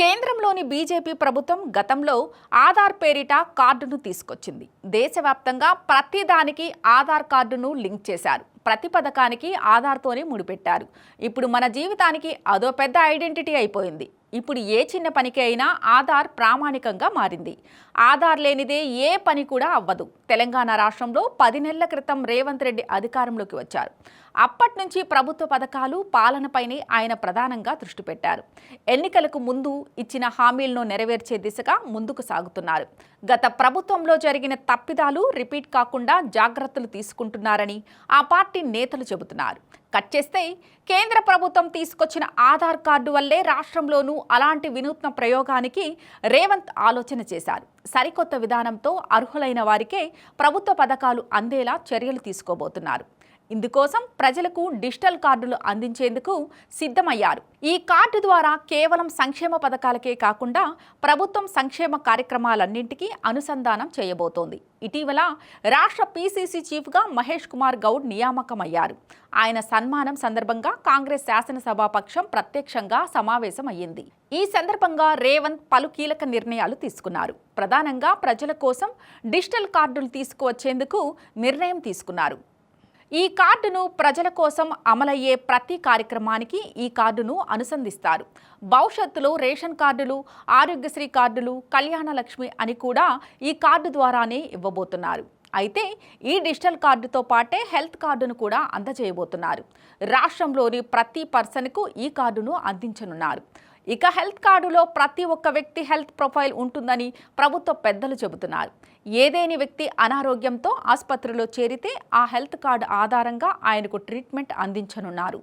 కేంద్రంలోని బీజేపీ ప్రభుత్వం గతంలో ఆధార్ పేరిట కార్డును తీసుకొచ్చింది. దేశవ్యాప్తంగా ప్రతి దానికి ఆధార్ కార్డును లింక్ చేశారు. ప్రతి పథకానికి ఆధార్తోనే ముడిపెట్టారు. ఇప్పుడు మన జీవితానికి అదో పెద్ద ఐడెంటిటీ అయిపోయింది. ఇప్పుడు ఏ చిన్న పనికి అయినా ఆధార్ ప్రామాణికంగా మారింది. ఆధార్ లేనిదే ఏ పని కూడా అవ్వదు. తెలంగాణ రాష్ట్రంలో పది నెలల క్రితం రేవంత్ రెడ్డి అధికారంలోకి వచ్చారు. అప్పటి నుంచి ప్రభుత్వ పథకాలు పాలనపైనే ఆయన ప్రధానంగా దృష్టి పెట్టారు. ఎన్నికలకు ముందు ఇచ్చిన హామీలను నెరవేర్చే దిశగా ముందుకు సాగుతున్నారు. గత ప్రభుత్వంలో జరిగిన తప్పిదాలు రిపీట్ కాకుండా జాగ్రత్తలు తీసుకుంటున్నారని ఆ పార్టీ నేతలు చెబుతున్నారు. కట్ చేస్తే కేంద్ర ప్రభుత్వం తీసుకొచ్చిన ఆధార్ కార్డు వల్లే రాష్ట్రంలోనూ అలాంటి వినూత్న ప్రయోగానికి రేవంత్ ఆలోచన చేశారు. సరికొత్త విధానంతో అర్హులైన వారికే ప్రభుత్వ పథకాలు అందేలా చర్యలు తీసుకోబోతున్నారు. ఇందుకోసం ప్రజలకు డిజిటల్ కార్డులు అందించేందుకు సిద్ధమయ్యారు. ఈ కార్డు ద్వారా కేవలం సంక్షేమ పథకాలకే కాకుండా ప్రభుత్వం సంక్షేమ కార్యక్రమాలన్నింటికీ అనుసంధానం చేయబోతోంది. ఇటీవల రాష్ట్ర పీసీసీ చీఫ్గా మహేష్ కుమార్ గౌడ్ నియామకమయ్యారు. ఆయన సన్మానం సందర్భంగా కాంగ్రెస్ శాసనసభాపక్షం ప్రత్యక్షంగా సమావేశమయ్యింది. ఈ సందర్భంగా రేవంత్ పలు కీలక నిర్ణయాలు తీసుకున్నారు. ప్రధానంగా ప్రజల కోసం డిజిటల్ కార్డులు తీసుకువచ్చేందుకు నిర్ణయం తీసుకున్నారు. ఈ కార్డును ప్రజల కోసం అమలయ్యే ప్రతి కార్యక్రమానికి ఈ కార్డును అనుసంధిస్తారు. భవిష్యత్తులో రేషన్ కార్డులు ఆరోగ్యశ్రీ కార్డులు కళ్యాణ లక్ష్మి అని కూడా ఈ కార్డు ద్వారానే ఇవ్వబోతున్నారు. అయితే ఈ డిజిటల్ కార్డుతో పాటే హెల్త్ కార్డును కూడా అందజేయబోతున్నారు. రాష్ట్రంలోని ప్రతి పర్సన్కు ఈ కార్డును అందించనున్నారు. ఇక హెల్త్ కార్డులో ప్రతి ఒక్క వ్యక్తి హెల్త్ ప్రొఫైల్ ఉంటుందని ప్రభుత్వ పెద్దలు చెబుతున్నారు. ఏదేని వ్యక్తి అనారోగ్యంతో ఆసుపత్రిలో చేరితే ఆ హెల్త్ కార్డు ఆధారంగా ఆయనకు ట్రీట్మెంట్ అందించనున్నారు.